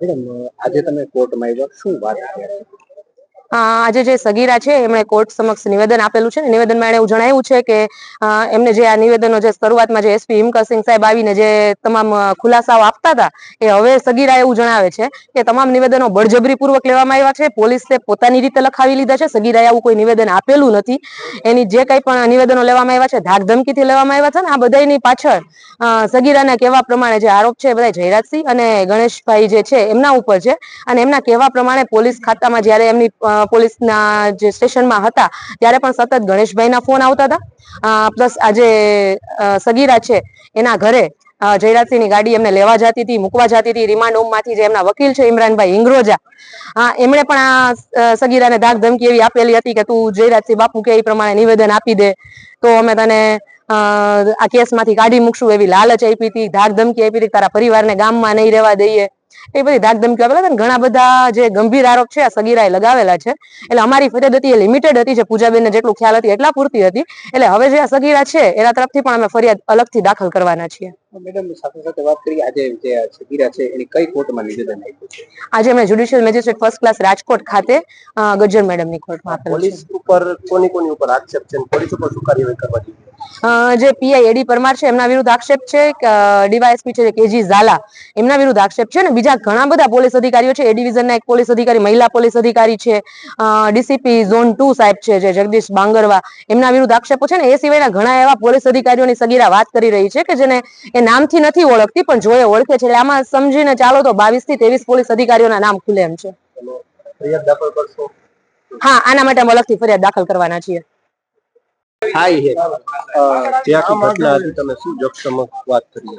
Madam આજે તમે કોર્ટમાં આવ્યા શું વાત છે આજે જે સગીરા છે, એમણે કોર્ટ સમક્ષ નિવેદન આપેલું છે નિવેદનમાં એણે એવું જણાવ્યું છે કે એમને જે આ નિવેદનો જે શરૂઆતમાં જે એસપી હિમકરસિંહ સાહેબ આવીને જે તમામ ખુલાસાઓ આપતા હતા, એ હવે સગીરા એવું જણાવે છે કે તમામ નિવેદનો બળજબરીપૂર્વક લેવામાં આવ્યા છે, પોલીસે પોતાની રીતે લખાવી લીધા છે, સગીરાએ આવું કોઈ નિવેદન આપેલું નથી. એની જે કંઈ પણ નિવેદનો લેવામાં આવ્યા છે, ધાકધમકીથી લેવામાં આવ્યા છે ને, આ બધાની પાછળ સગીરાના કહેવા પ્રમાણે જે આરોપ છે, એ બધા જયરાજસિંહ અને ગણેશભાઈ જે છે, એમના ઉપર છે. અને એમના કહેવા પ્રમાણે પોલીસ ખાતામાં જ્યારે એમની પોલીસના જે સ્ટેશનમાં હતા, ત્યારે પણ સતત ગણેશભાઈના ફોન આવતા હતા. પ્લસ આજે સગીરા છે, એના ઘરે જયરાજસિંહની ગાડી એમને લેવા જતી હતી, મૂકવા જતી હતી. રિમાન્ડ હોમમાંથી જે એમના વકીલ છે, ઇમરાનભાઈ ઇંગ્રોજા. હા એમણે પણ આ સગીરાને ધાક ધમકી એવી આપેલી હતી કે તું જયરાજસિંહ બાપુ કે એ પ્રમાણે નિવેદન આપી દે. તો અમે તને આ કેસમાંથી કાઢી મૂકશું એવી લાલચ આપી હતી, ધાક ધમકી આપી હતી તારા પરિવારને ગામમાં નહીં રહેવા દઈએ. એ બધી ધાક ધમકી આપેલા હતા ઘણા બધા જે ગંભીર આરોપ છે આ સગીરાએ લગાવેલા છે. એટલે અમારી ફરિયાદ હતી એ લિમિટેડ હતી જે પૂજાબેનને જેટલું ખ્યાલ હતી એટલા પૂરતી હતી. એટલે હવે જે આ સગીરા છે એના તરફથી પણ અમે ફરિયાદ અલગથી દાખલ કરવાના છીએ. મેડમ સાથે સાથે વાત કરી આજે જે સગીરા છે એની કઈ કોર્ટમાં નિવેદન આપ્યું છે? આજે અમે judicial magistrate first class Rajkot ખાતે ગજ્જર મેડમની કોર્ટમાં પોલીસ ઉપર કોની કોની ઉપર આક્ષેપ છે પોલીસ ઉપર શું કાર્યવાહી કરવા જોઈએ? અ, જે પીઆઈ એડી પરમાર છે એમના વિરુદ્ધ આક્ષેપ છે ડીવાયએસપી છે કેજી ઝાલા એમના વિરુદ્ધ આક્ષેપ છે અને બીજા ઘણા બધા પોલીસ અધિકારીઓ છે. એ ડિવિઝનના એક પોલીસ અધિકારી મહિલા પોલીસ અધિકારી છે ડીસીપી ઝોન ટુ સાહેબ છે જે જગદીશ બાંગરવા એમના વિરુદ્ધ આક્ષેપો છે ને એ સિવાયના ઘણા એવા પોલીસ અધિકારીઓની સગીરા વાત કરી રહી છે કે જેને એ નામથી નથી ઓળખતી પણ જો ઓળખે છે. એટલે આમાં સમજીને ચાલો તો બાવીસથી ત્રેવીસ પોલીસ અધિકારીઓના નામ ખુલે એમ છે. હા આના માટે અમે અલગથી ફરિયાદ દાખલ કરવાના છીએ. હાઈ હે. જે આખી ઘટના હતી તમે શું જક્ષમક વાત કરી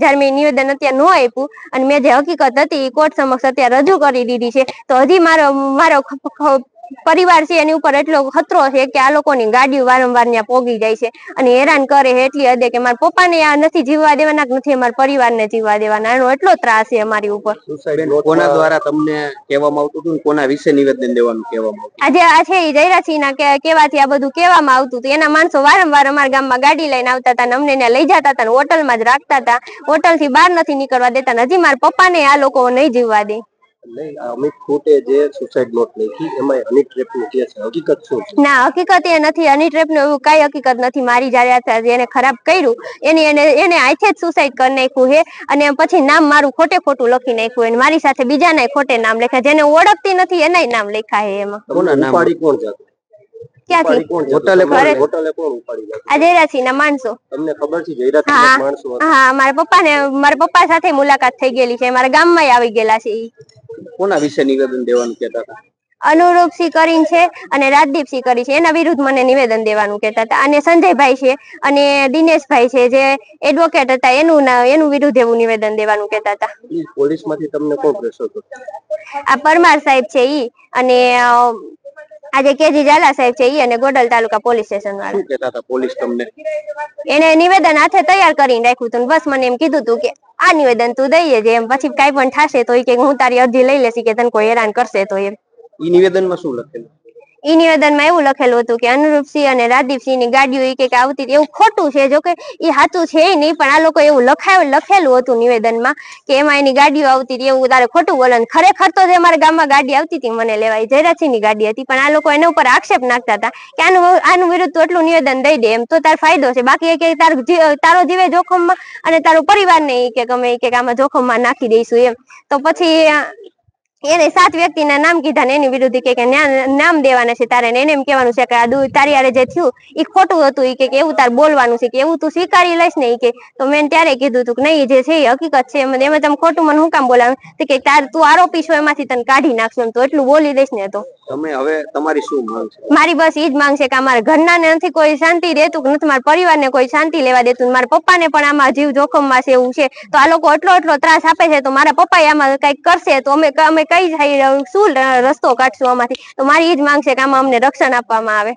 જ્યારે નિવેદન અત્યારે ન આપ્યું. અને મેં જે હકીકત હતી એ કોર્ટ સમક્ષ અત્યારે રજૂ કરી દીધી છે. તો હજી મારો મારો પરિવાર છે એની ઉપર એટલો ખતરો છે કે આ લોકોની ગાડીઓ વારંવાર ત્યાં પોગી જાય છે. અને હેરાન કરે છે એટલી હદે કે મારા પપ્પાને આ નથી જીવવા દેવાના કે નથી અમારા પરિવારને જીવવા દેવાના. એનો એટલો ત્રાસ છે અમારી ઉપર. કોના દ્વારા તમને કહેવામાં આવતું હતું કોના વિશે નિવેદન દેવાનું કહેવામાં આવતું? આજે આ છે જયરાસિંહના કે- કહેવાથી આ બધું કહેવામાં આવતું હતું. એના માણસો વારંવાર અમારા ગામમાં ગાડી લઈને આવતા હતા અમને ત્યાં લઈ જતા હતા હોટલમાં જ રાખતા હતા. હોટલથી બહાર નથી નીકળવા દેતા અને હજી મારા પપ્પાને આ લોકો નહીં જીવવા દે. નહીં અમિત ખોટે જે સુસાઇડ નોટ લખી એમાં હની ટ્રેપનું કે છે હકીકત શું છે? ના હકીકત એ નથી. હની ટ્રેપનું એવું કઈ હકીકત નથી. મારી જયારે એને ખરાબ કર્યું એની એને એને હાથે જ સુસાઇડ કરી નાખ્યું છે અને પછી નામ મારું ખોટે ખોટું લખી નાખ્યું અને મારી સાથે બીજાના ખોટે નામ લખ્યા જેને ઓળખતી નથી એનાય નામ લખ્યા છે એમાં. કોના ઉપાડી કોણ જતું? ક્યાંથી? હોટલે કોણ? હોટલે કોણ ઉપાડી આ જયરાજસિંહ ના માણસો. તમને ખબર છે જયરાજ હા. માણસો હા મારા પપ્પા ને મારા પપ્પા સાથે મુલાકાત થઈ ગયેલી છે. મારા ગામમાં આવી ગયેલા છે કોના વિશે નિવેદન દેવાનું કહેતા હતા? અનુરૂપ સિંહ કરીને છે અને રાજદીપ સિંહ કરી છે. એના વિરુદ્ધ મને નિવેદન દેવાનું કહેતા હતા. અને સંજયભાઈ છે અને દિનેશભાઈ છે જે એડવોકેટ હતા. એનું એનું વિરુદ્ધ એવું નિવેદન દેવાનું કહેતા હતા. પોલીસમાંથી તમને કોણ પ્રેશર આ પરમાર સાહેબ છે ઈ. અને આજે કેજી ઝાલા સાહેબ છે ઈ અને ગોડલ તાલુકા પોલીસ સ્ટેશન વાળા. શું કહેતા હતા પોલીસ તમને? એને નિવેદન હાથે તૈયાર કરીને રાખ્યું હતું બસ મને એમ કીધું તું કે આ નિવેદન તું દઈએ જે એમ પછી કાઈ પણ થશે તો ઈ કે હું તારી અરજી લઈ લેશી કે તને કોઈ હેરાન કરશે તો એમ. ઈ નિવેદનમાં શું લખેલું? ઈ નિવેદનમાં એવું લખેલું હતું કે અનુરૂપસિંહ અને રાજદીપસિંહની ગાડીઓ એક કે કે આવતી એવું ખોટું છે, જો કે એ સાચું છે નહીં, પણ આ લોકો એવું લખાયું, લખેલું હતું નિવેદનમાં કે એમાં એની ગાડીઓ આવતી હતી. એવું તારે ખોટું બોલન ખરેખર તો જે અમારા ગામમાં ગાડી આવતી હતી મને લેવાય. જયરાજસિંહની ગાડી હતી, પણ આ લોકો એના ઉપર આક્ષેપ નાખતા હતા કે આનું આનું વિરુદ્ધ એટલું નિવેદન દઈ દે, એમ તો તાર ફાયદો છે. બાકી એ કે તાર તારો જીવે જોખમમાં અને તારો પરિવારને એ કે ગમે એ કે આમાં જોખમમાં નાખી દઈશું એમ. તો પછી એને સાત વ્યક્તિના નામ કીધા ને એની વિરુદ્ધ કે નામ દેવાના છે તારે એને એમ કહેવાનું છે કે આ તારી આરે જે થયું એ ખોટું હતું એ કે એવું તાર બોલવાનું છે કે એવું તું સ્વીકારી લઈશ ને કે. તો મેં ત્યારે કીધું હતું કે નહીં જે છે એ હકીકત છે. એમ એમ તમે ખોટું મને હું કામ બોલાવે? તો કે તાર તું આરોપી છો, એમાંથી તને કાઢી નાખશું તો એટલું બોલી દઈશ ને તો. તમે હવે તમારી શું માંગ છે? મારી બસ ઈ જ માંગ છે કે અમારા ઘરના નથી કોઈ શાંતિ કે નથી મારા પરિવારને કોઈ શાંતિ લેવા દેતું મારા પપ્પાને પણ આમાં જીવ જોખમમાં છે એવું છે. તો આ લોકો એટલો એટલો ત્રાસ આપે છે, તો મારા પપ્પા આમાં કંઈક કરશે તો અમે અમે કઈ શું રસ્તો કાઢશું આમાંથી? તો મારી ઈ જ માંગ છે કે આમાં અમને રક્ષણ આપવામાં આવે.